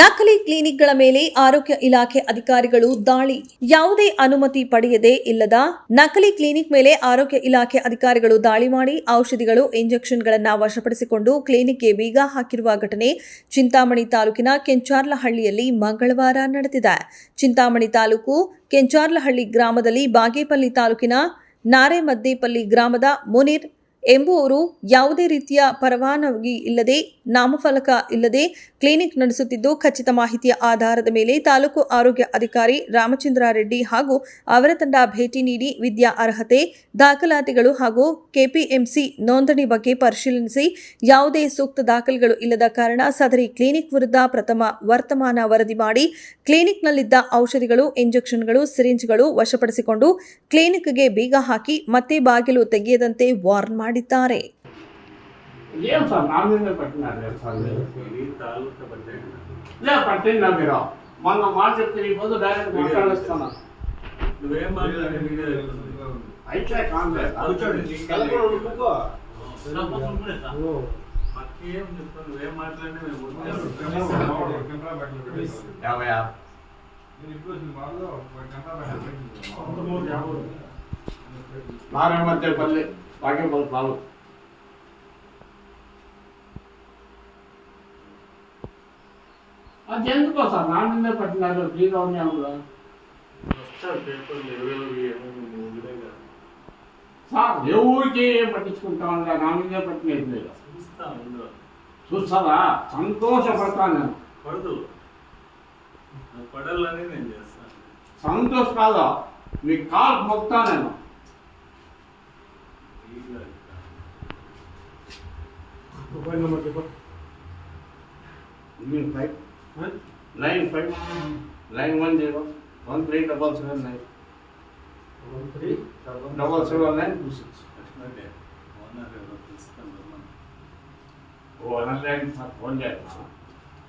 ನಕಲಿ ಕ್ಲಿನಿಕ್ಗಳ ಮೇಲೆ ಆರೋಗ್ಯ ಇಲಾಖೆ ಅಧಿಕಾರಿಗಳು ದಾಳಿ ಯಾವುದೇ ಅನುಮತಿ ಪಡೆಯದೇ ಇಲ್ಲದ ನಕಲಿ ಕ್ಲಿನಿಕ್ ಮೇಲೆ ಆರೋಗ್ಯ ಇಲಾಖೆ ಅಧಿಕಾರಿಗಳು ದಾಳಿ ಮಾಡಿ ಔಷಧಿಗಳು ಇಂಜೆಕ್ಷನ್ಗಳನ್ನು ವಶಪಡಿಸಿಕೊಂಡು ಕ್ಲಿನಿಕ್ಗೆ ಬೀಗ ಹಾಕಿರುವ ಘಟನೆ ಚಿಂತಾಮಣಿ ತಾಲೂಕಿನ ಕೆಂಚಾರ್ಲಹಳ್ಳಿಯಲ್ಲಿ ಮಂಗಳವಾರ ನಡೆದಿದೆ ಚಿಂತಾಮಣಿ ತಾಲೂಕು ಕೆಂಚಾರ್ಲಹಳ್ಳಿ ಗ್ರಾಮದಲ್ಲಿ ಬಾಗೇಪಲ್ಲಿ ತಾಲೂಕಿನ ನಾರೆಮದ್ದೇಪಲ್ಲಿ ಗ್ರಾಮದ ಮುನಿರ್ ಎಂಬುವರು ಯಾವುದೇ ರೀತಿಯ ಪರವಾನಗಿ ಇಲ್ಲದೆ ನಾಮಫಲಕ ಇಲ್ಲದೆ ಕ್ಲಿನಿಕ್ ನಡೆಸುತ್ತಿದ್ದು ಖಚಿತ ಮಾಹಿತಿಯ ಆಧಾರದ ಮೇಲೆ ತಾಲೂಕು ಆರೋಗ್ಯ ಅಧಿಕಾರಿ ರಾಮಚಂದ್ರ ರೆಡ್ಡಿ ಹಾಗೂ ಅವರ ತಂಡ ಭೇಟಿ ನೀಡಿ ವಿದ್ಯಾ ಅರ್ಹತೆ ದಾಖಲಾತಿಗಳು ಹಾಗೂ ಕೆಪಿಎಂಸಿ ನೋಂದಣಿ ಬಗ್ಗೆ ಪರಿಶೀಲಿಸಿ ಯಾವುದೇ ಸೂಕ್ತ ದಾಖಲೆಗಳು ಇಲ್ಲದ ಕಾರಣ ಸದರಿ ಕ್ಲಿನಿಕ್ ವಿರುದ್ಧ ಪ್ರಥಮ ವರ್ತಮಾನ ವರದಿ ಮಾಡಿ ಕ್ಲಿನಿಕ್ನಲ್ಲಿದ್ದ ಔಷಧಿಗಳು ಇಂಜೆಕ್ಷನ್ಗಳು ಸಿರಿಂಜ್ಗಳು ವಶಪಡಿಸಿಕೊಂಡು ಕ್ಲಿನಿಕ್ಗೆ ಬೀಗ ಹಾಕಿ ಮತ್ತೆ ಬಾಗಿಲು ತೆಗೆಯದಂತೆ ವಾರ್ನ್ ಮಾಡಿ ಮಾಡಿದ್ದಾರೆ నారాయణ మధ్య పల్లె వాటిని పొందుతాము అది ఎందుకో సార్ నా మీద పట్టినారు ఫ్రీగా ఉన్నాముగా సార్ ఎవరికి పట్టించుకుంటామని నా మీద పట్టినది లేదు చూస్తారా సంతోషపడతాను నేను పడదు పడాలనే నేను చేస్తాను సంతోష కాదా మీ కాల్ మొక్తా నేను मोबाइल नंबर देखो nine five nine five nine one zero one three double seven nine one three double seven nine two six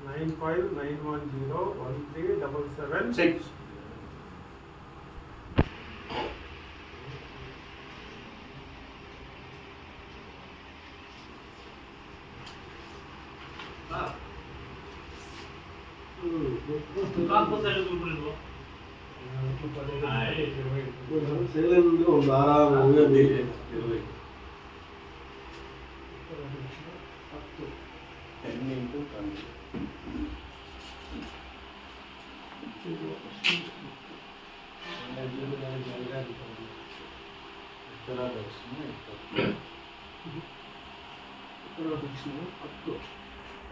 nine five nine one zero one three double seven six Shailendra ಒಂದು ಆರಾಮ ಹತ್ತು ten into ಉತ್ತರ ದಕ್ಷಿಣ ಇಪ್ಪತ್ತು ಉತ್ತರ ದಕ್ಷಿಣ ಹತ್ತು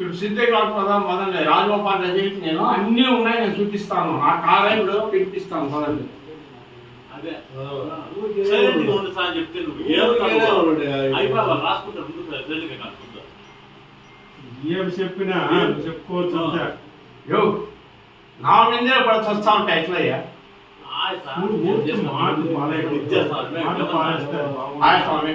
ఇప్పుడు సిద్ధిగాడు పదం పదండి రాజగోపాల్ రెడ్డికి నేను అన్నీ ఉన్నాయి నేను చూపిస్తాను ఆ కాలేజీలో పిలిపిస్తాను పదండి అదే రెండు సార్లు చెప్తే నువ్వు అయిపోవాలి రాసుకుంటా చెప్పినా చెప్పుకోవచ్చు యో నా మీదే ఇప్పుడు చస్తా ఉంటాయి ఎట్లయ్యా మాట పాలేస్తారు స్వామి